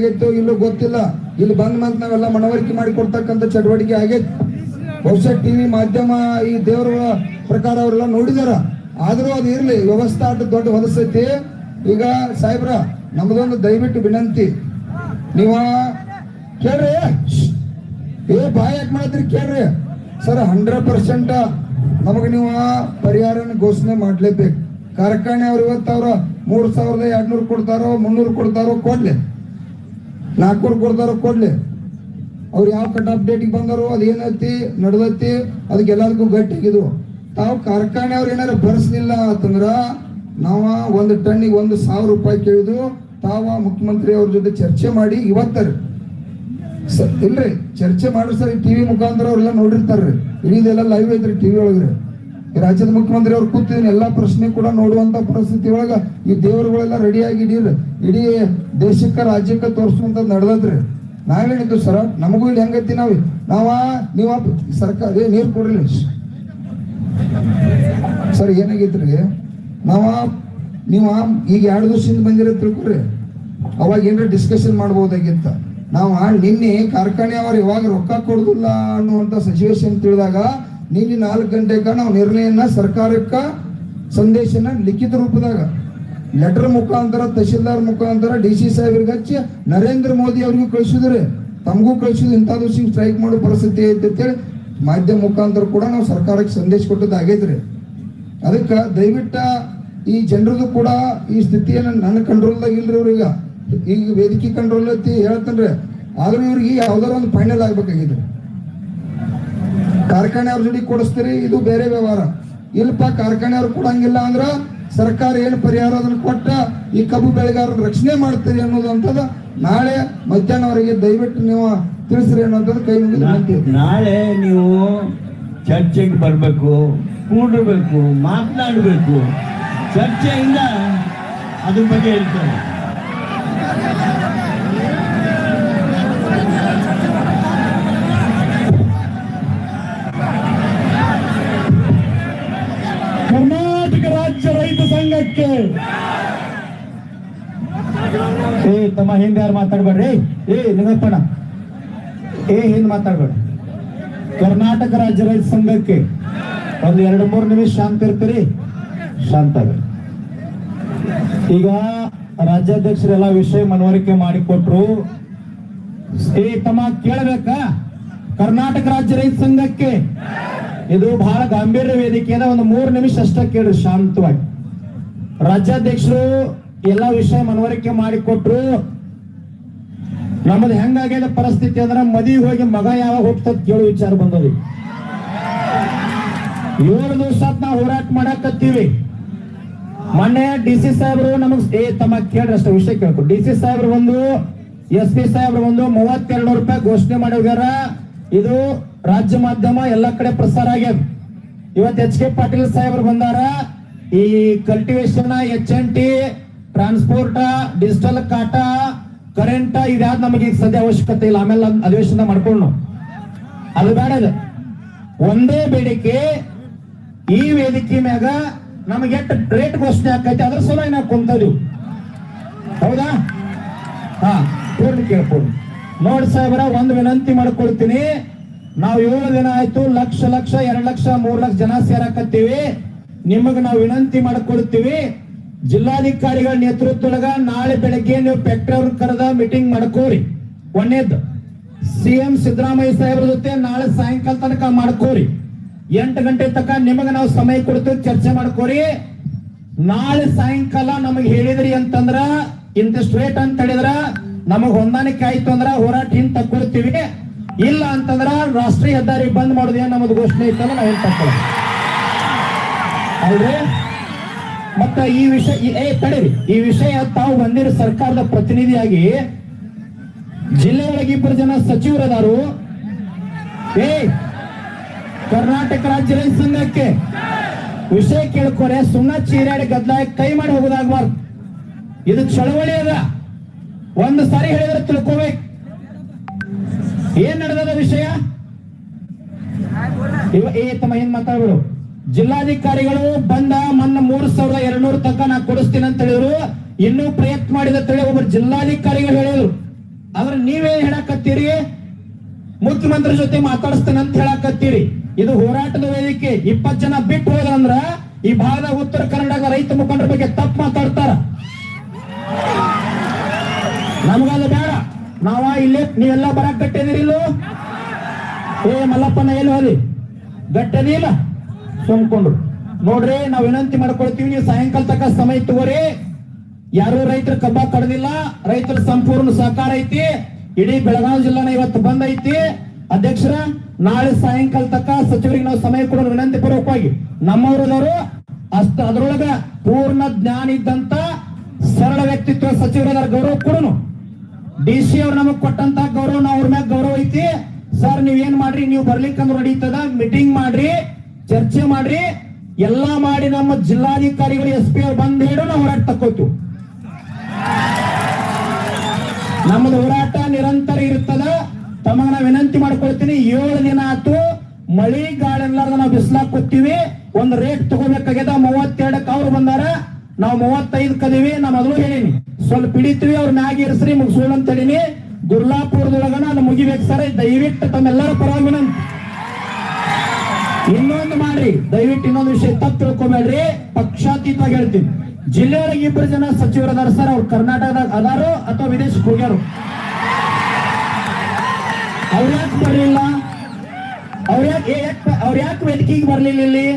ಆಗೈತೋ ಇಲ್ಲೂ ಗೊತ್ತಿಲ್ಲ. ಇಲ್ಲಿ ಬಂದ ಮಂತ್ ನಾವೆಲ್ಲ ಮನವರಿಕೆ ಮಾಡಿ ಕೊಡ್ತಕ್ಕಂಥ ಚಟುವಟಿಕೆ ಆಗೈತೆ. ಬಹುಶಃ ಟಿವಿ ಮಾಧ್ಯಮ ಈ ದೇವರ ಪ್ರಕಾರ ಅವರೆಲ್ಲ ನೋಡಿದಾರ. ಆದರೂ ಅದು ಇರಲಿ, ವ್ಯವಸ್ಥೆ ಅಂತ ದೊಡ್ಡ ಹೊಲಸೈತಿ ಈಗ ಸಾಹೇಬ್ರ, ನಮ್ದೊಂದು ದಯವಿಟ್ಟು ವಿನಂತಿ. ನೀವ ಕೇಳ್ರಿ. ಏ ಬಾಯ್ ಯಾಕೆ ಮಾಡತ್ರಿ ಕೇಳ್ರಿ. ಸರ್, ಹಂಡ್ರೆಡ್ ಪರ್ಸೆಂಟ್ ನಮಗೆ ನೀವು ಪರಿಹಾರನ ಘೋಷಣೆ ಮಾಡ್ಲೇಬೇಕು. ಕಾರ್ಖಾನೆ ಅವ್ರು ಇವತ್ತು ಅವ್ರ ಮೂರು ಸಾವಿರದ ಎರಡ್ನೂರು ಕೊಡ್ತಾರೋ, ಮುನ್ನೂರು ಕೊಡ್ತಾರೋ ಕೊಡ್ಲಿ. ನಾಲ್ಕೂರು ಕೊಡ್ತಾರ ಕೊಡ್ಲಿ. ಅವ್ರು ಯಾವ ಕಟ್ ಅಪ್ಡೇಟಿಗೆ ಬಂದಾರೋ ಅದು ಏನೈತಿ, ನಡೆದೈತಿ, ಅದಕ್ಕೆ ಎಲ್ಲದಕ್ಕೂ ಇದು ತಾವು ಕಾರ್ಖಾನೆ ಅವ್ರು ಏನಾರ ಬರ್ಸಲಿಲ್ಲ ಅಂತಂದ್ರೆ ನಾವ ಒಂದು ಟನ್ನಿಗೆ ಒಂದು ಸಾವಿರ ರೂಪಾಯಿ ಕೇಳಿದು ತಾವ ಮುಖ್ಯಮಂತ್ರಿ ಅವ್ರ ಜೊತೆ ಚರ್ಚೆ ಮಾಡಿ ಇವತ್ತರ. ಇಲ್ರಿ, ಚರ್ಚೆ ಮಾಡ್ರಿ ಸರ್ ಟಿವಿ ಮುಖಾಂತರ ಅವ್ರೆಲ್ಲ ನೋಡಿರ್ತಾರ್ರಿ. ಇಡೀದೆಲ್ಲ ಲೈವ್ ಐತ್ರಿ ಟಿವಿ ಒಳಗ್ರಿ. ರಾಜ್ಯದ ಮುಖ್ಯಮಂತ್ರಿ ಅವ್ರು ಕೂತಿದ್ದೀನಿ, ಎಲ್ಲಾ ಪ್ರಶ್ನೆ ಕೂಡ ನೋಡುವಂತ ಪರಿಸ್ಥಿತಿ ಒಳಗ ಈ ದೇವರುಗಳೆಲ್ಲ ರೆಡಿಯಾಗಿ ಇಡೀ ಇಡೀ ದೇಶಕ್ಕ, ರಾಜ್ಯಕ್ಕ ತೋರಿಸುವಂತದ್ ನಡೆದದ್ರಿ. ನಾವೇನಿದ್ದು ಸರ, ನಮಗೂ ಇಲ್ಲಿ ಹೆಂಗೈತಿ ನಾವು? ನಾವ, ನೀವ ಸರ್ಕಾರ ನೀರು ಕೊಡ್ರಿ. ಸರ್, ಏನಾಗೈತ್ರಿ? ನಾವ, ನೀವ ಈಗ ಎರಡು ದಿವಸದಿಂದ ಬಂದಿರೋ ತಿಳ್ಕೊರಿ. ಅವಾಗ ಏನಾರ ಡಿಸ್ಕಷನ್ ಮಾಡ್ಬೋದಾಗಿತ್ತ. ನಾವು ನಿನ್ನೆ ಕಾರ್ಖಾನೆ ಅವ್ರು ಯಾವಾಗ ರೊಕ್ಕ ಕೊಡುದಿಲ್ಲ ಅನ್ನುವಂತ ಸಿಚುವೇಶನ್ ತಿಳಿದಾಗ ನಿನ್ನೆ ನಾಲ್ಕು ಗಂಟೆಗ ನಾವು ನಿರ್ಣಯನ ಸರ್ಕಾರಕ್ಕ ಸಂದೇಶನ ಲಿಖಿತ ರೂಪದಾಗ ಲೆಟರ್ ಮುಖಾಂತರ, ತಹಶೀಲ್ದಾರ್ ಮುಖಾಂತರ, ಡಿ ಸಿ ಸಾಹೇಬ್ರಿಗೆ ಹಚ್ಚಿ ನರೇಂದ್ರ ಮೋದಿ ಅವ್ರಿಗೂ ಕಳಿಸಿದ್ರೆ ತಮಗೂ ಕಳಿಸಿದ್ರು, ಇಂಥ ದಿವಸ ಸ್ಟ್ರೈಕ್ ಮಾಡೋ ಪರಿಸ್ಥಿತಿ ಐತೆ ಅಂತೇಳಿ ಮಾಧ್ಯಮ ಮುಖಾಂತರ ಕೂಡ ನಾವು ಸರ್ಕಾರಕ್ಕೆ ಸಂದೇಶ ಕೊಟ್ಟದ್ದು ಆಗೈತ್ರಿ ಅದಕ್ಕೆ ದಯವಿಟ್ಟು ಈ ಜನರದು ಕೂಡ ಈ ಸ್ಥಿತಿಯನ್ನು ನನ್ನ ಕಂಟ್ರೋಲ್ದಾಗ ಇಲ್ರಿ ಅವ್ರೀಗ ಈಗ. ವೇದಿಕೆ ಕಂಟ್ರೋಲ್ ಐತಿ ಹೇಳ್ತಾನ್ರಿ. ಆದ್ರೂ ಇವ್ರಿಗೆ ಯಾವ್ದಾರ ಒಂದು ಫೈನಲ್ ಆಗ್ಬೇಕಾಗಿದ್ರಿ ಕಾರ್ಖಾನೆ ಅವ್ರ ಜೊತೆ ಕೊಡಿಸ್ತೀರಿ ಇದು ಬೇರೆ ವ್ಯವಹಾರ. ಇಲ್ಪ ಕಾರ್ಖಾನೆ ಅವ್ರು ಕೊಡಂಗಿಲ್ಲ ಅಂದ್ರ ಸರ್ಕಾರ ಏನು ಪರಿಹಾರ ಅದನ್ನ ಕೊಟ್ಟ ಈ ಕಬ್ಬು ಬೆಳೆಗಾರರ ರಕ್ಷಣೆ ಮಾಡ್ತೀರಿ ಅನ್ನೋದು ಅಂತದ ನಾಳೆ ಮಧ್ಯಾಹ್ನವರೆಗೆ ದಯವಿಟ್ಟು ನೀವು ತಿಳಿಸ್ರಿ ಅನ್ನೋದನ್ನ ಕೈ ಮುಗಿದು ನಾಳೆ ನೀವು ಚರ್ಚೆಗೆ ಬರಬೇಕು ಕೂಡಬೇಕು ಮಾತನಾಡಬೇಕು. ಚರ್ಚೆಯಿಂದ ಅದ್ರ ಬಗ್ಗೆ ಹೇಳ್ತಾರೆ. ತಮ್ಮ ಹಿಂದೆ ಯಾರು ಮಾತಾಡ್ಬೇಡ್ರಿ ಏ ನಿಂಗಪ್ಪಣ ಏ ಹಿಂದ್ ಮಾತಾಡ್ಬೇಡ. ಕರ್ನಾಟಕ ರಾಜ್ಯ ರೈತ ಸಂಘಕ್ಕೆ ಒಂದು ಎರಡು ಮೂರು ನಿಮಿಷ ಶಾಂತ ಇರ್ತೀರಿ? ಶಾಂತ. ಈಗ ರಾಜ್ಯಾಧ್ಯಕ್ಷರೆಲ್ಲ ವಿಷಯ ಮನವರಿಕೆ ಮಾಡಿಕೊಟ್ರು. ಏ, ತಮ್ಮ ಕೇಳಬೇಕಾ? ಕರ್ನಾಟಕ ರಾಜ್ಯ ರೈತ ಸಂಘಕ್ಕೆ ಇದು ಬಹಳ ಗಾಂಭೀರ್ಯ ವೇದಿಕೆ ಅದ. ಒಂದು ಮೂರು ನಿಮಿಷ ಅಷ್ಟ ಕೇಳಿ ಶಾಂತವಾಗಿ. ರಾಜ್ಯಾಧ್ಯಕ್ಷರು ಎಲ್ಲಾ ವಿಷಯ ಮನವರಿಕೆ ಮಾಡಿಕೊಟ್ರು. ನಮ್ಮದು ಹೆಂಗಾಗ್ಯದ ಪರಿಸ್ಥಿತಿ ಅಂದ್ರೆ ಮದಿ ಹೋಗಿ ಮಗ ಯಾವಾಗ ಹೋಗ್ತದ ಕೇಳೋ ವಿಚಾರ ಬಂದದಿ. ಏಳು ದಿವಸ ನಾವು ಹೋರಾಟ ಮಾಡಾಕತ್ತೀವಿ. ಮೊನ್ನೆ ಡಿ ಸಿ ಸಾಹೇಬ್ರು ನಮಗ್ ಏ, ತಮ್ಮ ಕೇಳ್ರಿ ಅಷ್ಟೇ ವಿಷಯ ಕೇಳ್ಕೊ. ಡಿ ಸಿ ಸಾಹೇಬ್ರು ಒಂದು, ಎಸ್ ಪಿ ಸಾಹೇಬ್ರು ಒಂದು ಮೂವತ್ತೆರಡು ರೂಪಾಯಿ ಘೋಷಣೆ ಮಾಡಿ ಹೋಗ್ಯಾರ ಇದು ರಾಜ್ಯ ಮಾಧ್ಯಮ ಎಲ್ಲ ಕಡೆ ಪ್ರಸಾರ ಆಗ್ಯದ. ಇವತ್ತು ಎಚ್ ಕೆ ಪಾಟೀಲ್ ಸಾಹೇಬ್ರು ಬಂದಾರ. ಈ cultivation H N T transport digital ಕಾಟ ಕರೆಂಟ್ ಇದ್ಯಾವ್ದು ನಮಗೆ ಈಗ ಸದ್ಯ ಅವಶ್ಯಕತೆ ಇಲ್ಲ. ಆಮೇಲೆ ಅಧಿವೇಶನ ಮಾಡ್ಕೊಂಡು ಅದು ಬೇಡ. ಒಂದೇ ಬೇಡಿಕೆ, ಈ ವೇದಿಕೆ ಮ್ಯಾಗ ನಮಗೆ ಎಷ್ಟು ರೇಟ್ ಘೋಷಣೆ ಆಕೈತಿ ಅದ್ರ ಸಲುವಾಗಿ ನಾವು ಕುಂತೀವಿ ಹೌದಾ? ಹಾ ಪೂರ್ಣ ಕೇಳ್ಕೊಂಡು ನೋಡಿ ಸಾಹೇಬ್ರ, ಒಂದು ವಿನಂತಿ ಮಾಡ್ಕೊಳ್ತೀನಿ. ನಾವು ಏಳು ದಿನ ಆಯ್ತು, ಲಕ್ಷ ಲಕ್ಷ, ಎರಡು ಲಕ್ಷ, ಮೂರು ಲಕ್ಷ ಜನ ಸೇರಾಕತ್ತೀವಿ. ನಿಮಗೆ ನಾವು ವಿನಂತಿ ಮಾಡ್ಕೊಳ್ತೀವಿ. ಜಿಲ್ಲಾಧಿಕಾರಿಗಳ ನೇತೃತ್ವದೊಳಗ ನಾಳೆ ಬೆಳಗ್ಗೆ ನೀವು ಅವ್ರ ಕರೆದ ಮೀಟಿಂಗ್ ಮಾಡ್ಕೋರಿ. ಒಂದೇದ್ದು ಸಿಎಂ ಸಿದ್ದರಾಮಯ್ಯ ಸಾಹೇಬ್ರ ಜೊತೆ ನಾಳೆ ಸಾಯಂಕಾಲ ತನಕ ಮಾಡ್ಕೋರಿ. ಎಂಟು ಗಂಟೆ ತನಕ ನಿಮಗೆ ನಾವು ಸಮಯ ಕೊಡ್ತೀವಿ, ಚರ್ಚೆ ಮಾಡ್ಕೋರಿ. ನಾಳೆ ಸಾಯಂಕಾಲ ನಮಗೆ ಹೇಳಿದ್ರಿ ಅಂತಂದ್ರ, ಇಂತಿಷ್ಟು ರೇಟ್ ಅಂತ ಹೇಳಿದ್ರ, ನಮಗ್ ಹೊಂದಾಣಿಕೆ ಆಯ್ತು ಅಂದ್ರ ಹೋರಾಟ ಹಿಂದ್ ತಕ್ಕೊಳ್ತೀವಿ ಇಲ್ಲ ಅಂತಂದ್ರ ರಾಷ್ಟ್ರೀಯ ಹೆದ್ದಾರಿ ಬಂದ್ ಮಾಡೋದೇ ನಮ್ದು ಘೋಷಣೆ ಇತ್ತಲ್ಲ ನಾವು ಹಿಂದ್ ತಕ್ಕೊಳ್ಳ ಅಲ್ರಿ? ಮತ್ತ ಈ ವಿಷಯ ಏ, ತಡೀರಿ. ಈ ವಿಷಯ ತಾವು ಬಂದಿರೋ ಸರ್ಕಾರದ ಪ್ರತಿನಿಧಿಯಾಗಿ ಜಿಲ್ಲೆಯೊಳಗೆ ಇಬ್ಬರು ಜನ ಸಚಿವರದಾರು. ಏ, ಕರ್ನಾಟಕ ರಾಜ್ಯ ರೈತ ಸಂಘಕ್ಕೆ ವಿಷಯ ಕೇಳ್ಕೊರೆ ಸುಮ್ಮನೆ ಚೀರಾಡಿ ಗದ್ದಾಯ ಕೈ ಮಾಡಿ ಹೋಗೋದಾಗಬಾರ್ದು. ಇದು ಚಳವಳಿ ಅದ. ಒಂದು ಸಾರಿ ಹೇಳಿದ್ರೆ ತಿಳ್ಕೋಬೇಕು. ಏನ್ ನಡೆದ ವಿಷಯ? ಇವ ಏ, ತಮ್ಮ, ಏನ್ ಮಾತಾಡ್ಬಿಡು. ಜಿಲ್ಲಾಧಿಕಾರಿಗಳು ಬಂದ ಮೊನ್ನ ಮೂರ್ ಸಾವಿರದ ಎರಡ್ನೂರು ತನಕ ನಾ ಕೊಡಿಸ್ತೀನಿ ಅಂತ ಹೇಳಿದ್ರು. ಇನ್ನೂ ಪ್ರಯತ್ನ ಮಾಡಿದ ಅಂತ ಹೇಳಿ ಒಬ್ಬರು ಜಿಲ್ಲಾಧಿಕಾರಿಗಳು ಹೇಳಿದ್ರು. ಆದ್ರೆ ನೀವೇ ಹೇಳಕತ್ತೀರಿ? ಮುಖ್ಯಮಂತ್ರಿ ಜೊತೆ ಮಾತಾಡಿಸ್ತೇನೆ ಅಂತ ಹೇಳಕತ್ತೀರಿ. ಇದು ಹೋರಾಟದ ವೇದಿಕೆ. ಇಪ್ಪತ್ ಜನ ಬಿಟ್ಟು ಹೋದ್ರಂದ್ರ ಈ ಭಾಗದ ಉತ್ತರ ಕನ್ನಡದ ರೈತ ಮುಖಂಡರ ಬಗ್ಗೆ ತಪ್ಪು ಮಾತಾಡ್ತಾರ. ನಮಗಲ್ಲ ಬೇಡ. ನಾವ ಇಲ್ಲೇ ನೀವೆಲ್ಲ ಬರಕ್ ಗಟ್ಟಿದಿರಿ ಇಲ್ಲೂ? ಏ ಮಲ್ಲಪ್ಪನ ಏನು ಹೋದಿ ಗಟ್ಟದಿಲ್ಲ ಸುಮ್ಕೊಂಡ್ರು. ನೋಡ್ರಿ, ನಾವ್ ವಿನಂತಿ ಮಾಡ್ಕೊಳ್ತೀವಿ, ನೀವು ಸಾಯಂಕಾಲ ತನಕ ಸಮಯ ತಗೋರಿ ಯಾರು ರೈತರ ಕಬ್ಬ ಕಡದಿಲ್ಲ, ರೈತರ ಸಂಪೂರ್ಣ ಸಹಕಾರ ಐತಿ. ಇಡೀ ಬೆಳಗಾವಿ ಜಿಲ್ಲಾನ ಇವತ್ತು ಬಂದ್ ಐತಿ. ಅಧ್ಯಕ್ಷರ, ನಾಳೆ ಸಾಯಂಕಾಲ ತಕ್ಕ ಸಚಿವರಿಗೆ ನಾವು ಸಮಯ ಕೊಡೋ ವಿನಂತಿ ಪೂರ್ವಕವಾಗಿ. ನಮ್ಮವರದವರು ಅಷ್ಟ ಅದ್ರೊಳಗ ಪೂರ್ಣ ಜ್ಞಾನ ಇದ್ದಂತ ಸರಳ ವ್ಯಕ್ತಿತ್ವ ಸಚಿವರ ಗೌರವ ಕೊಡೋನು. ಡಿ ಸಿ ಅವ್ರು ನಮಗ್ ಕೊಟ್ಟಂತ ಗೌರವ ನಾವು ಅವ್ರ ಮ್ಯಾಗ ಗೌರವ ಐತಿ. ಸರ್, ನೀವ್ ಏನ್ ಮಾಡ್ರಿ, ನೀವು ಬರ್ಲಿಕ್ಕಂದ್ರೆ ನಡೀತದ ಮೀಟಿಂಗ್ ಮಾಡ್ರಿ. ಚರ್ಚೆ ಮಾಡ್ರಿ, ಎಲ್ಲಾ ಮಾಡಿ ನಮ್ಮ ಜಿಲ್ಲಾಧಿಕಾರಿಗಳು ಎಸ್ ಪಿ ಅವ್ರು ಬಂದ್ ಹೇಳು ನಾವು ಹೋರಾಟ ತಕ್ಕೋತು ನಮ್ಮದು ಹೋರಾಟ ನಿರಂತರ ಇರುತ್ತದ ತಮಗ ನಾ ವಿನಂತಿ ಮಾಡ್ಕೊಳ್ತೀನಿ, ಏಳು ದಿನ ಆತು ಮಳಿ, ಗಾಳಿ ಎಲ್ಲಾರ್ದ ನಾವು ಬಿಸ್ಲಾಕ್ ಕೂತೀವಿ ಒಂದ್ ರೇಟ್ ತಗೋಬೇಕಾಗ್ಯದ, ಮೂವತ್ತೆರಡಕ್ಕೆ ಅವ್ರು ಬಂದಾರ. ನಾವು ಮೂವತ್ತೈದು ಕದೀವಿ, ನಾ ಮೊದಲು ಹೇಳಿನಿ. ಸ್ವಲ್ಪ ಹಿಡಿತೀವಿ, ಅವ್ರ ಮ್ಯಾಗ ಇರಿಸ್ರಿ ಮುಗಿಸೋಣ ಅಂತ ಹೇಳಿನಿ. ಗುರ್ಲಾಪುರದೊಳಗನ ಅದು ಮುಗಿಬೇಕು ಸರ್, ದಯವಿಟ್ಟು ತಮ್ಮೆಲ್ಲರ ಪರವಾಗಿ ವಿನಂತಿ. ಇನ್ನೊಂದು ಮಾಡ್ರಿ ದಯವಿಟ್ಟು ಇನ್ನೊಂದು ವಿಷಯ ತಪ್ಪು ತಿಳ್ಕೊಬೇಡ್ರಿ. ಪಕ್ಷಾತೀತವಾಗಿ ಹೇಳ್ತೀನಿ. ಜಿಲ್ಲೆಯೊಳಗೆ ಇಬ್ಬರು ಜನ ಸಚಿವರು ಅದಾರ ಸರ್, ಅವ್ರು ಕರ್ನಾಟಕದಾಗ ಅದಾರು ಅಥವಾ ವಿದೇಶಕ್ಕೆ ಹೋಗ್ಯಾರು? ಅವ್ರ ಯಾಕೆ ಬರಲಿಲ್ಲ? ಅವ್ರ ಯಾಕೆ ಅವ್ರ ಯಾಕೆ ವೇದಿಕೆಗೆ ಬರಲಿಲ್ಲ ಇಲ್ಲಿ?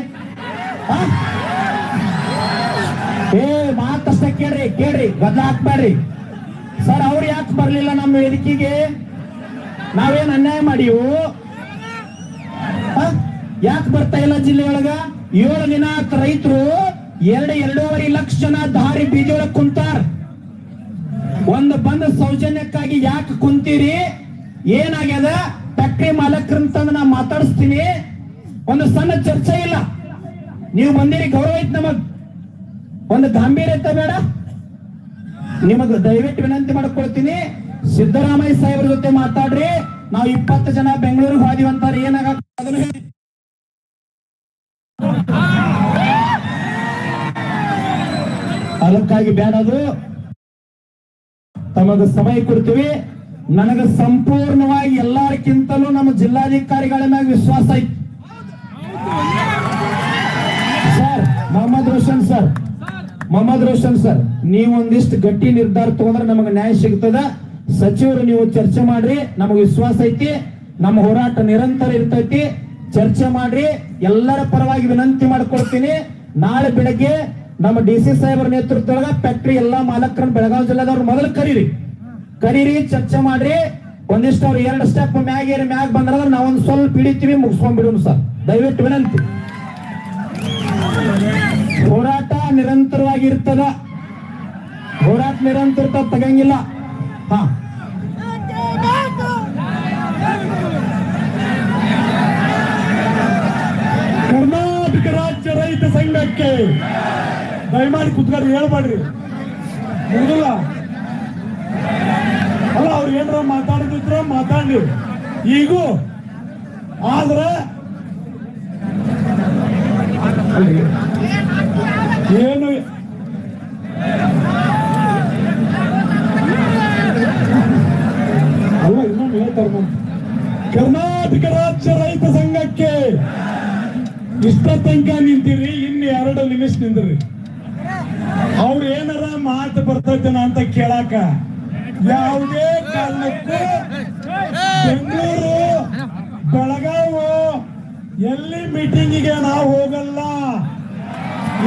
ಏ ಮಾತಷ್ಟ ಕೇಳ್ರಿ ಕೇಳ್ರಿ, ಗದ್ಲ ಹಾಕ್ಬೇಡ್ರಿ. ಸರ್, ಅವ್ರು ಯಾಕೆ ಬರಲಿಲ್ಲ ನಮ್ಮ ವೇದಿಕೆಗೆ? ನಾವೇನು ಅನ್ಯಾಯ ಮಾಡಿವು? ಯಾಕೆ ಬರ್ತಾ ಇಲ್ಲ ಒಳಗ? ಏಳು ದಿನ ರೈತರು ಎರಡು ಎರಡೂವರೆ ಲಕ್ಷ ಜನ ದಾರಿ ಬೀಜೊಳಗ್ ಕುಂತಾರ. ಒಂದು ಬಂದ ಸೌಜನ್ಯಕ್ಕಾಗಿ ಯಾಕೆ ಕುಂತೀರಿ? ಏನಾಗ್ಯದ? ಫ್ಯಾಕ್ಟ್ರಿ ಮಾಲಕರಂತಂದು ನಾ ಮಾತಾಡಿಸ್ತೀನಿ. ಒಂದು ಸಣ್ಣ ಚರ್ಚೆ ಇಲ್ಲ. ನೀವು ಬಂದಿರಿ ಗೌರವ ಐತ್ ನಮಗ್. ಒಂದು ಗಾಂಭೀರ್ಯತೆ ಬೇಡ. ನಿಮಗ ದಯವಿಟ್ಟು ವಿನಂತಿ ಮಾಡ್ಕೊಳ್ತೀನಿ. ಸಿದ್ದರಾಮಯ್ಯ ಸಾಹೇಬ್ರ ಜೊತೆ ಮಾತಾಡ್ರಿ. ನಾವು ಇಪ್ಪತ್ತು ಜನ ಬೆಂಗಳೂರಿಗೆ ಹೋದಿವಂತಾರೆ. ಏನಾಗ ಅದನ್ನ ಅದಕ್ಕಾಗಿ ಬೇಡದು ತಮಗೆ ಸಮಯ ಕೊಡ್ತೀವಿ. ನನಗ ಸಂಪೂರ್ಣವಾಗಿ ಎಲ್ಲಾರ್ಕಿಂತಲೂ ನಮ್ಮ ಜಿಲ್ಲಾಧಿಕಾರಿಗಳ ಮ್ಯಾಗ ವಿಶ್ವಾಸ ಐತಿ sir, Mohammed Roshan sir. Mohammed Roshan sir, ನೀವೊಂದಿಷ್ಟು ಗಟ್ಟಿ ನಿರ್ಧಾರ ತಗೊಂಡ್ರೆ ನಮಗೆ ನ್ಯಾಯ ಸಿಗ್ತದ. ಸಚಿವರು ನೀವು ಚರ್ಚೆ ಮಾಡ್ರಿ, ನಮಗೆ ವಿಶ್ವಾಸ ಐತಿ. ನಮ್ಮ ಹೋರಾಟ ನಿರಂತರ ಇರ್ತೈತಿ. ಚರ್ಚೆ ಮಾಡ್ರಿ, ಎಲ್ಲರ ಪರವಾಗಿ ವಿನಂತಿ ಮಾಡ್ಕೊಳ್ತೀನಿ ನಾಳೆ ಬೆಳಗ್ಗೆ ನಮ್ಮ ಡಿ ಸಿ ಸಾಹೇಬರ ನೇತೃತ್ವದೊಳಗ ಫ್ಯಾಕ್ಟ್ರಿ ಎಲ್ಲಾ ಮಾಲಕರನ್ನ ಬೆಳಗಾವಿ ಜಿಲ್ಲಾದವ್ರು ಮೊದಲು ಕರೀರಿ. ಕರೀರಿ, ಚರ್ಚೆ ಮಾಡ್ರಿ. ಒಂದಿಷ್ಟು ಅವ್ರು ಎರಡು ಸ್ಟೆಪ್ ಮ್ಯಾಗ ಏರಿ ಮ್ಯಾಗ ಬಂದ್ರ ನಾವೊಂದು ಸ್ವಲ್ಪ ಹಿಡಿತೀವಿ, ಮುಗಿಸ್ಕೊಂಡ್ಬಿಡೋಣ ಸರ್. ದಯವಿಟ್ಟು ವಿನಂತಿ. ಹೋರಾಟ ನಿರಂತರವಾಗಿ ಇರ್ತದ ಹೋರಾಟ ನಿರಂತರ ತಗಂಗಿಲ್ಲ. ಹಾ. ಕರ್ನಾಟಕ ರಾಜ್ಯ ರೈತ ಸಂಘಕ್ಕೆ ದಯಮಾಡಿ ಕುತ್ಕೊಂಡು ಹೇಳ್ಬೇಡ್ರಿ. ಮುಗಿದಿಲ್ಲ. ಅಲ್ಲ, ಅವ್ರು ಏನಾರ ಮಾತಾಡಿದ್ರ ಮಾತಾಡ್ಲಿ. ಈಗೂ, ಆದ್ರೆ, ಏನು ಅಲ್ಲ, ಇನ್ನೊಂದು ಹೇಳ್ತಾರೆ. ಕರ್ನಾಟಕ ರಾಜ್ಯ ರೈತ ಸಂಘಕ್ಕೆ ಇಷ್ಟ ತನಕ ನಿಂತಿರಿ, ಇನ್ನು ಎರಡು ನಿಮಿಷ ನಿಂದ್ರಿ. ಅವ್ರು ಏನಾರ ಮಾತು ಬರ್ತೈತೇನ ಅಂತ ಕೇಳಾಕ ಯಾವುದೇ ಕಾರಣಕ್ಕೂ ಬೆಂಗಳೂರು, ಬೆಳಗಾವು ಎಲ್ಲಿ ಮೀಟಿಂಗಿಗೆ ನಾವು ಹೋಗಲ್ಲ.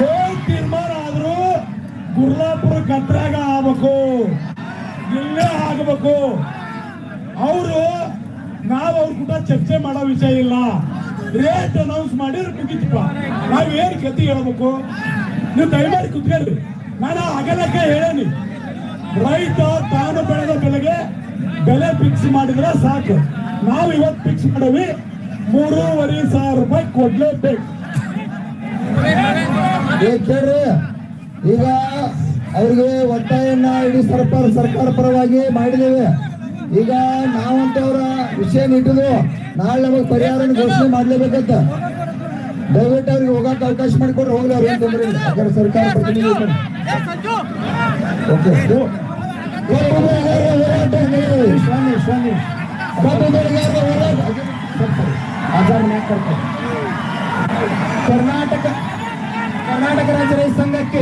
ಏನ್ ತೀರ್ಮಾನ ಆದ್ರೂ ಗುರ್ಲಾಪುರ ಕತ್ರಾಗ ಆಗ್ಬೇಕು. ಇಲ್ಲೇ ಆಗಬೇಕು. ಅವರು, ನಾವು ಅವ್ರ ಕೂಡ ಚರ್ಚೆ ಮಾಡೋ ವಿಷಯ ಇಲ್ಲ. ರೇಟ್ ಅನೌನ್ಸ್ ಮಾಡಿದ್ರೆ ಮುಗಿತಪ್ಪ. ನಾವ್ ಏನ್ ಗತಿ ಹೇಳ್ಬೇಕು? ನೀವು ದಯಮಾಡಿ ಕುತ್ಕೊಳ್ರಿ ನಾನು ಅಗಲಕ್ಕೆ ಹೇಳೇನಿ. ರೈತ ತಾನು ಬೆಳೆದ ಬೆಲೆಗೆ ಬೆಲೆ ಫಿಕ್ಸ್ ಮಾಡಿದ್ರೆ ಸಾಕು. ನಾವು ಇವತ್ತು ಫಿಕ್ಸ್ ಮಾಡವಿ ಮೂರುವರೆ ಸಾವಿರ ರೂಪಾಯಿ ಕೊಡ್ಲೇಬೇಕು. ಈಗ ಅವ್ರಿಗೆ ಒತ್ತಾಯನ್ನ ಇಡೀ ಸರ್ಕಾರ ಸರ್ಕಾರ ಪರವಾಗಿ ಮಾಡಿದ್ದೇವೆ. ಈಗ ನಾವಂತವ್ರ ವಿಷಯ ಇಟ್ಟಿದ್ವು. ನಾಳೆ ನಮಗೆ ಪರಿಹಾರ ಘೋಷಣೆ ಮಾಡ್ಲೇಬೇಕಂತ. ಅವ್ರಿಗೆ ಹೋಗಕ್ಕೆ ಅವಕಾಶ ಮಾಡಿಕೊಡ್ರಿ ಹೋಗ್ಲಿ ಅವ್ರು ಏನ್ ತೊಂದ್ರೆ ಇಲ್ಲ ಯಾಕಂದ್ರೆ ಸರ್ಕಾರ. ಓಕೆ. ಕರ್ನಾಟಕ ಕರ್ನಾಟಕ ರಾಜ್ಯ ರೈತ ಸಂಘಕ್ಕೆ